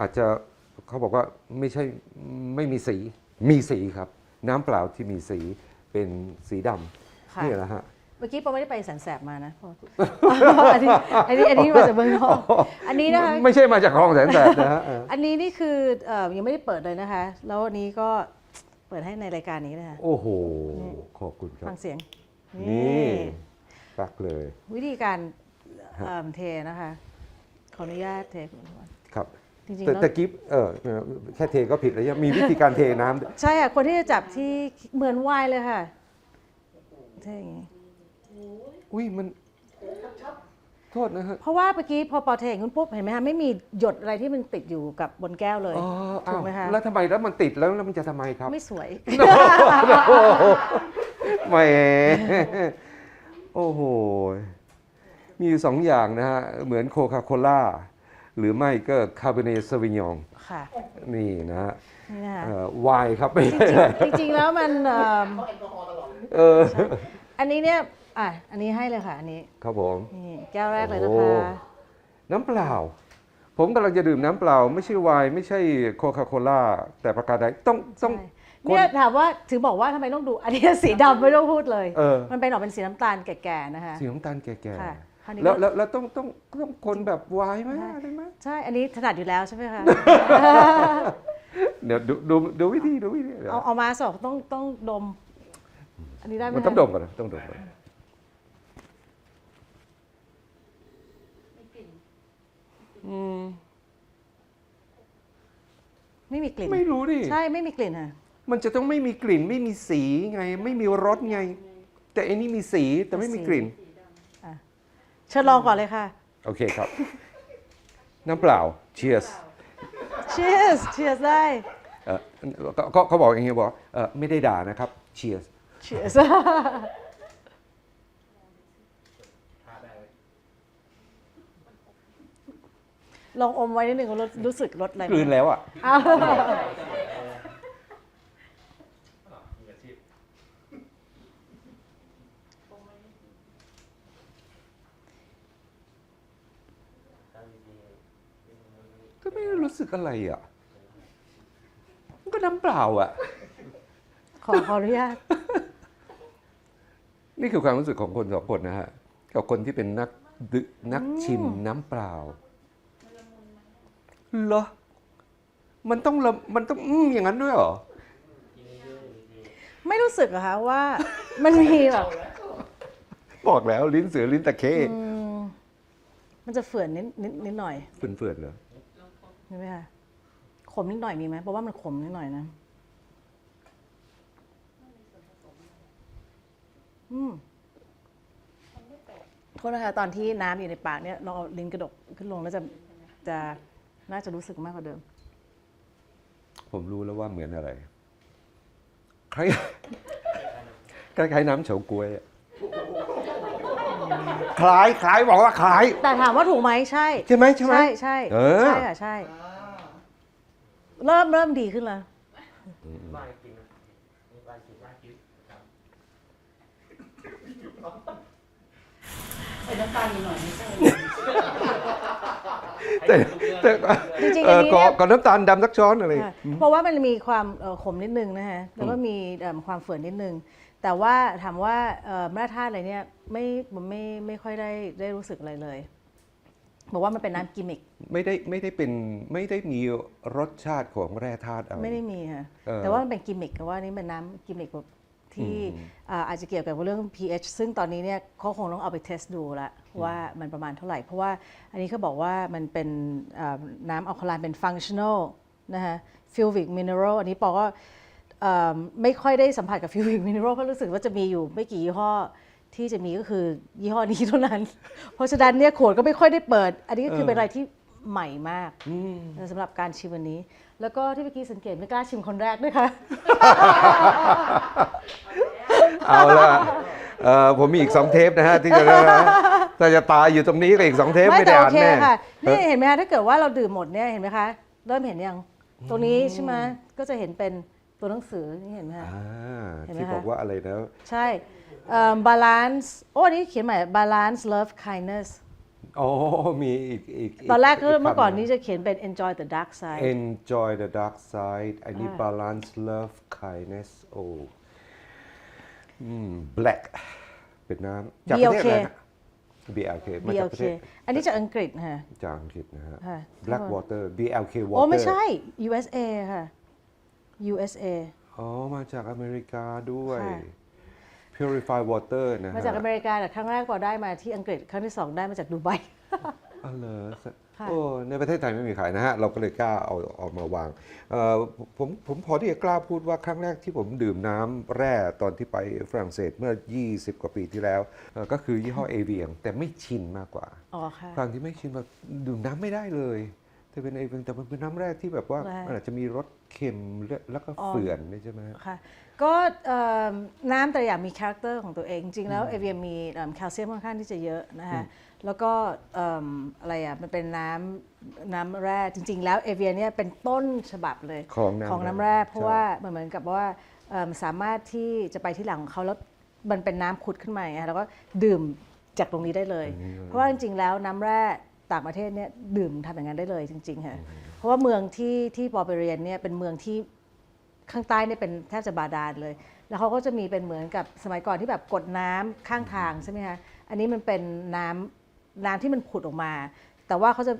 อาจจะเขาบอกว่าไม่ใช่ไม่มีสีมีสีครับ น้ำเปล่าที่มีสีเป็นสีดค่ะำนี่แหละฮะเมื่อกี้ปอไม่ได้ไปแสนแสบมานะอันนี้อันนี้อันนี้มาจากเมืองนอกอันนี้นะคะไม่ใช่มาจากคลองแสนแสบนะฮะเอออันนี้นี่คือเอ่อยังไม่ได้เปิดเลยนะคะ แล้ววันนี้ก็เปิดให้ในรายการนี้นะคะโอ้โหขอบคุณครัฟับงเสียงนี่ปักเลย วิธีการเอิ่มเทนะคะขออนุญาตเทคุณผู้ชมครับ จริงๆแต่แล้วตะกิฟเออแค่เทก็ผิดแล้วยังมีวิธีการเทน้ำด้วยใช่ค่ะ คนที่จะจับที่เหมือนไวน์เลยค่ะเทอย่างนี้อุ้ยมันโทษนะฮะเพราะว่าเมื่อกี้พอปอเทอย่างนี้ปุ๊บเห็นไหมคะไม่มีหยดอะไรที่มันติดอยู่กับบนแก้วเลย อ๋อถูอ้าวกไหมคะแล้วทำไมแล้วมันติดแล้วแล้วมันจะทำไมครับไม่สวยแหมโอ้โห มีอยู่สองอย่างนะฮะ เหมือนโคคาโคล่า หรือไม่ก็คาเบเนซาวิยองค่ะนี่นะฮะนี่นะคะเอ่อไวน์ครับไม่จใช่ริงๆจริงๆแล้วมันเอิ่มเอออันนี้เนี่ยอะอันนี้ให้เลยค่ะ อันนี้ครับผมนี่แก้วแรกเลยนะโอ้คะน้ำเปล่า ผมกำลังจะดื่มน้ำเปล่า ไม่ใช่ไวน์ไม่ใช่โคคาโคล่าแต่ประการใดต้องต้องใช่เนี่ยถามว่าถึงบอกว่าทำไมต้องดู อันนี้สีดำไม่ต้องพูดเลย เออ มันเป็นออกเป็นสีน้ำตาลแก่ๆนะคะ สีน้ำตาลแก่ค่ะ คราวนี้ๆแล้วก็แล้วแล้วต้องต้องต้องคนแบบไวน์ไหมอะไรไหมใช่ อันนี้ถนัดอยู่แล้วใช่ไหมคะ เดี๋ยวดูดูดูวิธีดูวิธีเดี๋ยวเอาเอามาสอบต้องต้องดม อันนี้ได้ไหมมันคะต้องดมก่อนนะต้องดมก่อนอืมไม่มีกลิ่น ไม่รู้ดิใช่ไม่มีกลิ่นค่ะ มันจะต้องไม่มีกลิ่น ไม่มีสีไง ไม่มีรสไง แต่อันนี้มีสีแต่ไม่มีกลิ่นเชิญลองก่อนเลยค่ะ โอเคครับ น้ำเปล่า cheers cheers cheers ได้ เอ่อก็ก็เขาบอกอย่างเงี้ยบอกเออไม่ได้ด่านะครับ cheers cheers ลองอมไว้นิดหนึ่งรู้รู้สึกรสอะไรไหมกลืนแล้วอะอ้าว ก็ไม่ได้รู้สึกอะไรอะมันก็น้ำเปล่าอะ ขอขออนุญาต นี่คือความรู้สึกของคนสองคนนะฮะ กับคนที่เป็นนักดึนักชิมน้ำเปล่าเหรอ มันต้องละมันต้องอืมอย่างนั้นด้วยเหรอ ไม่รู้สึกเหรอะคะว่า มันมีแบบ บอกแล้วลิ้นเสือลิ้นตะเข้อืม มันจะเฝื่อนนิดนิดนิดหน่อยเฟื่อนๆเหรอใช่ไหมคะขมนิดหน่อยมีไหมเพราะว่ามันขมนิดหน่อยนะ อืมโทษนะคะตอนที่น้ำอยู่ในปากเนี่ยลองเอาลิ้นกระดกขึ้นลงแล้วจะจะน่าจะรู้สึกมากกว่าเดิม ผมรู้แล้วว่าเหมือนอะไร คล้าย คล้ายๆน้ำเฉาก๊วยอะ คล้ายคล้ายบอกว่าคล้าย แต่ถามว่าถูกไหมใช่ ใช่ไหมใช่ไหม ใช่ใช่เออ ใช่ค่ะใช่ เริ่มเริ่มดีขึ้นแล้ว บ้านกินนะมีบ้านกินบ้านกินครับเป็นน้ำตาลหน่อยไม่ใช่แต่แต่จริงๆเออันอนี้ก่อเนี่ย ก่อนน้ำตาลดำสักช้อนอะไร ค่ะเพราะว่ามันมีความเอ่อขมนิดนึงนะฮะ แล้วก็มีเอิ่มความเฝื่อนนิดนึง แต่ว่าถามว่าเอ่อแร่ธาตุอะไรเนี่ยไม่มันไม่ไม่ค่อยได้ได้รู้สึกอะไรเลยบอกว่ามันเป็นน้ำกิมมิกไม่ได้ไม่ได้เป็นไม่ได้มีรสชาติของแร่ธาตุอะไรไม่ได้มีค่ะเออแต่ว่ามันเป็นกิมมิกว่านี่เป็นน้ำกิมมิกแบบที่อ่าอาจจะเกี่ยวกับเรื่อง pH ซึ่งตอนนี้เนี่ยเขาคงต้องเอาไปเทสดูละว่ามันประมาณเท่าไหร่ เพราะว่าอันนี้เขาบอกว่ามันเป็นอ่าน้ำอัลคาไลน์เป็น functional นะคะ fulvic mineral อันนี้ปอก็เอิ่ม ไม่ค่อยได้สัมผัสกับ fulvic mineral เพราะรู้สึกว่าจะมีอยู่ไม่กี่ยี่ห้อที่จะมีก็คือยี่ห้อนี้เท่านั้น เพราะฉะนั้นเนี่ยขวดก็ไม่ค่อยได้เปิด อันนี้ก็คือเป็นอะไรที่ใหม่มากสำหรับการชิมวันนี้ แล้วก็ที่เมื่อกี้สังเกตไม่กล้าชิมคนแรกด้วยค่ะ เอาละเออผมมีอีกสองเทปนะฮะที่จะถ้าจะตายอยู่ตรงนี้ก็อีกสองเทปไม่ไม่แต่ได้โออ่านเคแน่ค่ะนี่เห็นไหมคะถ้าเกิดว่าเราดื่มหมดเนี่ยเห็นไหมคะ เริ่มเห็นยังตรงนี้ใช่ไหมก็จะเห็นเป็น ตัวหนังสือนี่เห็นไหมคะ อ่าเห็นไหมที่คะ บอกว่าอะไรนะ ใช่ balance โอ้อันนี้เขียนใหม่ balance love kindness โอ้มีอีกอีกตอนแรกก็คำเมื่อก่อนหงนี้จะเขียนเป็น enjoy the dark side enjoy the dark side อันนี้อ่า balance love kindness โอ้อืม black เป็นน้ำจากประเทศอะไรฮะ BLK มาจากประ BLK เทศอันนี้จากอังกฤษค่ะ จากอังกฤษนะฮะ ค่ะ black water BLK water โอ้ไม่ใช่ USA ค่ะ USA อ๋อ มาจากอเมริกาด้วย ค่ะ purify water นะฮะมาจากอเมริกาแต่ครั้งแรกพอได้มาที่อังกฤษ ครั้งที่สองได้มาจากดูไบ อ๋อเหรอค่ะ โอ้ในประเทศไทยไม่มีขายนะฮะ เราก็เลยกล้าเอาเออกมาวางเอ่อผมผมพอที่จะกล้าพูดว่าครั้งแรกที่ผมดื่มน้ำแร่ตอนที่ไปฝรั่งเศสเมื่อ 20 กว่าปีที่แล้วเอ่อก็คือยี่ห้อเอเวียงแต่ไม่ชินมากกว่า อ๋อค่ะครั้งที่ไม่ชินแบบดื่มน้ำไม่ได้เลย แต่เป็นเอเวียงแต่มันเป็นน้ำแร่ที่แบบว่าแร่มันอาจจะมีรสเค็มแล้วก็อ๋อเฝื่อนนี่ใช่ไหมฮะค่ะก็เอิ่มน้ำแต่ละอย่างมีคาแรคเตอร์ของตัวเอง จริงๆแล้วเอเวียมีเอิ่มแคลเซียมค่อนข้างที่จะเยอะนะคะแล้วก็เอิ่มอะไรอะมันเป็นน้ำน้ำแร่จริง ๆ แล้วเอเวียเนี่ยเป็นต้นฉบับเลยของน้ำของน้ำแร่แร่เพราะใช่ว่ามันเหมือนกับว่าเอิ่มสามารถที่จะไปที่หลังของเขาแล้วมันเป็นน้ำขุดขึ้นมาอย่างเงี้ยแล้วก็ดื่มจากตรงนี้ได้เลย เพราะว่าจริงๆแล้วน้ำแร่ ต่างประเทศเนี่ยดื่มทำอย่างนั้นได้เลยจริงๆค่ะเพราะว่าเมืองที่ที่ปอไปเรียนเนี่ยเป็นเมืองที่ข้างใต้เนี่ยเป็นแทบจะบาดาลเลย แล้วเขาก็จะมีเป็นเหมือนกับสมัยก่อนที่แบบกดน้ำข้างทางใช่ไหมคะอันนี้มันเป็นน้ำน้ำที่มันผุดออกมา แต่ว่าเขาจะ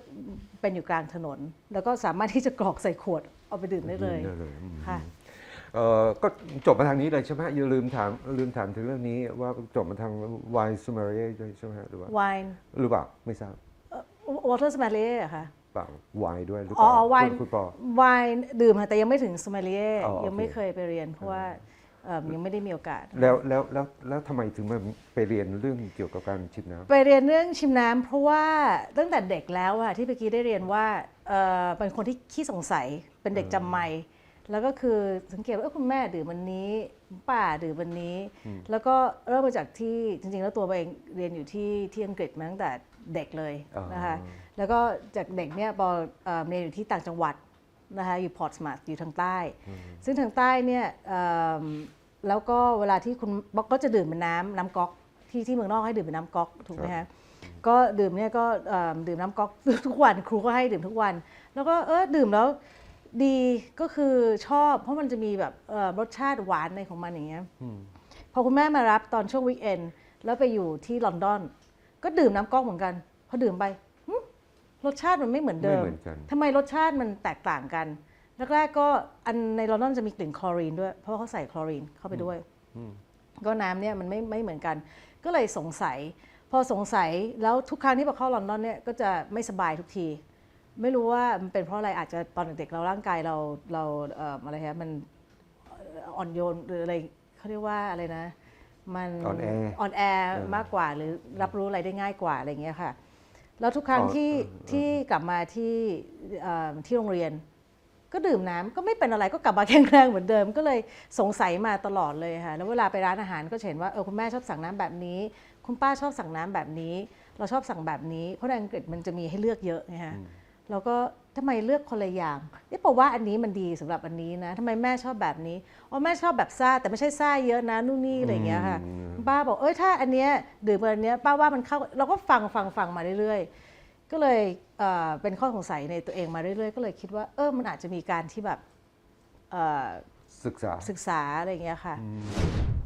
เป็นอยู่กลางถนน แล้วก็สามารถที่จะกรอกใส่ขวดเอาไปดื่มได้เลยได้เลยอืมค่ะเอ่อก็จบมาทางนี้เลยใช่ไหมอย่าลืมถามลืมถามถึงเรื่องนี้ว่าจบมาทางวายซูมาเรียด้วยใช่ไหมฮะหรือว่าไวน์หรือเปล่าไม่ทราบ วอเตอร์สมาเล่อะค่ะเปล่าไวน์ด้วยหรือเปอ๋ล่าอไวน์คุณคุณปอ ไวน์ดื่มค่ะแต่ยังไม่ถึงสมาเล่อ๋อโอเค ยังไม่เคยไปเรียน เพราะว่าเอิ่มยังไม่ได้มีโอกาส แล้วแล้วแล้วแล้วทำไมถึงมาไปเรียนเรื่องเกี่ยวกับการชิมน้ำไปเรียนเรื่องชิมน้ำเพราะว่าตั้งแต่เด็กแล้วอะที่เมื่อกี้ได้เรียนว่าเอ่อเป็นคนที่ขี้สงสัยเป็นเด็กจำไม่แล้วก็คือสังเกตว่าเอ้ยคุณแม่ดื่มวันนี้คุณป้าดื่มวันนี้ แล้วก็เริ่มมาจากที่จริงๆ แล้วตัวเองเรียนอยู่ที่ที่อังกฤษมาตั้งแต่ เด็กเลยอ๋อนะคะแล้วก็จากเด็กเนี่ยพอเอ่อเรียนอยู่ที่ต่างจังหวัดนะคะอยู่พอร์ตสมาร์ทอยู่ทางใต้ ซึ่งทางใต้เนี่ยเอิ่มแล้วก็เวลาที่คุณบอกก็จะดื่มเป็นน้ำน้ำก๊อกที่ที่เมืองนอกให้ดื่มเป็นน้ำก๊อกถูกไหมครัคะบก็ดื่มเนี่ยก็เอิ่มดื่มน้ำก๊อกทุกวันครูก็ให้ดื่มทุกวัน แล้วก็เออดื่มแล้วดีก็คือชอบเพราะมันจะมีแบบเอ่อรสชาติหวานในของมันอย่างเงี้ยพอคุณแม่มารับตอนช่วงวีคเอนด์แล้วไปอยู่ที่ลอนดอน ก็ดื่มน้ำก๊อกเหมือนกัน พอดื่มไปหึรสชาติมันไม่เหมือนเดิมไม่เหมือนกัน ทำไมรสชาติมันแตกต่างกันแรกๆก็อันในลอนดอนจะมีกลิ่นคลอรีนด้วย เพราะว่าเขาใส่คลอรีนเข้าไปด้วยก็น้ำเนี่ยมันไม่ไม่เหมือนกัน ก็เลยสงสัย พอสงสัยแล้วทุกครั้งที่พอเข้าลอนดอนเนี่ยก็จะไม่สบายทุกที ไม่รู้ว่ามันเป็นเพราะอะไรอาจจะตอนเด็กๆเราร่างกายเราเราเอ่ออะไรฮะมันอ่อนโยนหรืออะไรเขาเรียกว่าอะไรนะ มันอ่อนแออ่อนแอเออมากกว่าหรือรับรู้อะไรได้ง่ายกว่าอะไรอย่างเงี้ยค่ะ แล้วทุกครั้งอ๋อที่เออเออที่กลับมาที่เอ่อที่โรงเรียน ก็ดื่มน้ำก็ไม่เป็นอะไรก็กลับมาแข็งแรงเหมือนเดิม ก็เลยสงสัยมาตลอดเลยค่ะแล้วเวลาไปร้านอาหารก็จะเห็นว่าเออคุณแม่ชอบสั่งน้ำแบบนี้ คุณป้าชอบสั่งน้ำแบบนี้ เราชอบสั่งแบบนี้ เพราะในอังกฤษมันจะมีให้เลือกเยอะไงฮะเราก็ ทำไมเลือกคนละอย่างเอ๊ะบอกว่าอันนี้มันดีสำหรับอันนี้นะทำไมแม่ชอบแบบนี้อ๋อแม่ชอบแบบซ่าแต่ไม่ใช่ซ่าเยอะนะนู่นนี่อะไรอย่างเงี้ยค่ะป้าบอกเอ้ยถ้าอันเนี้ยดื่มอันเนี้ยป้าว่ามันเข้าเราก็ฟังฟังฟังมาเรื่อยๆ ก็เลยเอ่อเป็นข้อสงสัยในตัวเองมาเรื่อยๆ ก็เลยคิดว่าเออมันอาจจะมีการที่แบบเอ่อศึกษาศึกษาอะไรอย่างเงี้ยค่ะ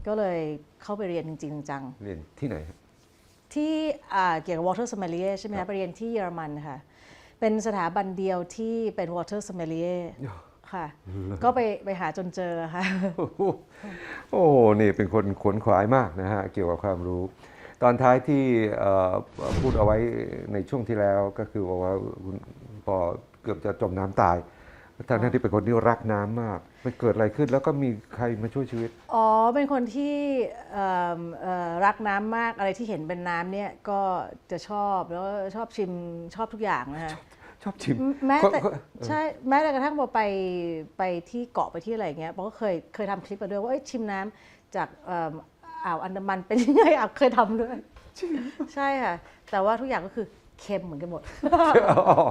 ก็เลยเข้าไปเรียนจริงๆจังเรียนที่ไหนฮะๆที่อ่าเกี่ยวกับ water sommelier ใช่ไหมครัคะบไปเรียนที่เยอรมันค่ะ เป็นสถาบันเดียวที่เป็น water sommelier ค่ะ ก็ไปไปหาจนเจอค่ะ โอ้โหโอ้โหนี่เป็นคนขวนขวายมากนะฮะ เกี่ยวกับความรู้ ตอนท้ายที่เอ่อพูดเอาไว้ในช่วงที่แล้วก็คือบอกว่าคุณปอเกือบจะจมน้ำตายทั้งๆที่เป็นคนที่รักน้ำมาก ไปเกิดอะไรขึ้นแล้วก็มีใครมาช่วยชีวิต อ๋อ เป็นคนที่เอิ่มเอ่อรักน้ำมากอะไรที่เห็นเป็นน้ำเนี่ยก็จะชอบแล้วก็ชอบชิมชอบทุกอย่างนะคะชอบชิมแม้แต่ก็ก็ใช่แม้แต่กระทั่งพอไปไปที่เกาะไปที่อะไรอย่างเงี้ยปอก็เคยเคยทำคลิปมาด้วยว่าเอ้ยชิมน้ำจากเอิ่มอ่าวอันดามันเป็นยังไงอะเคยทำด้วยใช่ค่ะแต่ว่าทุกอย่างก็คือเค็มเหมือนกันหมด อ๋อ